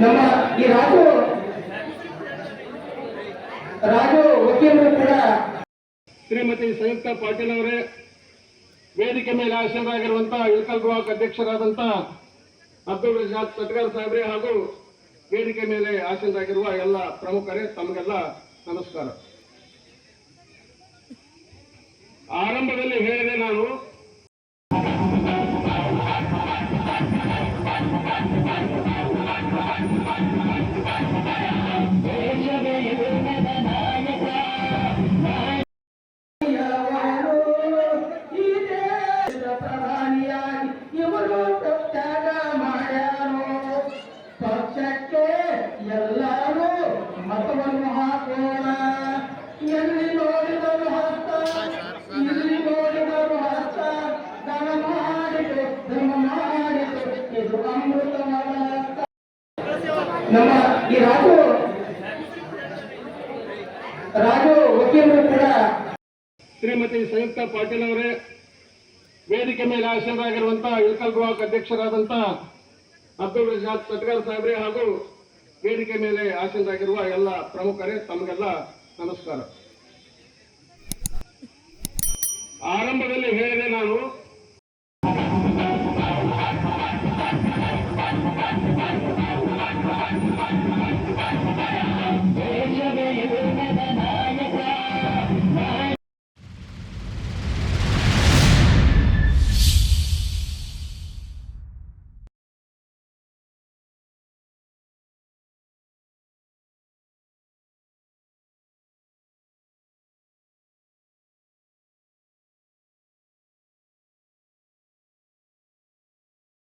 ನಮ್ಮ ಶ್ರೀಮತಿ ಸಂಯುಕ್ತ ಪಾಟೀಲ್ ಅವರೇ, ವೇದಿಕೆ ಮೇಲೆ ಆಶೀರ್ವಾದ ಇಳಕಲ್ ಬ್ಲಾಕ್ ಅಧ್ಯಕ್ಷರಾದಂತಹ ಅಬ್ದುಲ್ ರಜಾದ್ ಸಟ್ಗಾರ್ ಸಾಹೇಬ್ರೆ ಹಾಗೂ ವೇದಿಕೆ ಮೇಲೆ ಆಸೀನರಾಗಿರುವ ಎಲ್ಲ ಪ್ರಮುಖರೇ ತಮಗೆಲ್ಲ ನಮಸ್ಕಾರ. ಆರಂಭದಲ್ಲಿ ಹೇಳಿದೆ ನಾನು ನಮ್ಮ ಈ ರಾಜು ರಾಜು ವಕೀಲರು ಕೂಡ ಶ್ರೀಮತಿ ಸಂಯುಕ್ತ ಪಾಟೀಲ್ ಅವರೇ, ವೇದಿಕೆ ಮೇಲೆ ಆಸೀನರಾಗಿರುವಂತಹ ಇಳಕಲ್ ಬ್ಲಾಕ್ ಅಧ್ಯಕ್ಷರಾದಂತಹ ಅಬ್ದುಲ್ ರಜಾದ್ ಸಟ್ಗಾರ್ ಸಾಹೇಬ್ರೆ ಹಾಗೂ ವೇದಿಕೆ ಮೇಲೆ ಆಸೀನರಾಗಿರುವ ಎಲ್ಲ ಪ್ರಮುಖರೇ, ತಮಗೆಲ್ಲ ನಮಸ್ಕಾರ. ಆರಂಭದಲ್ಲಿ ಹೇಳಿದೆ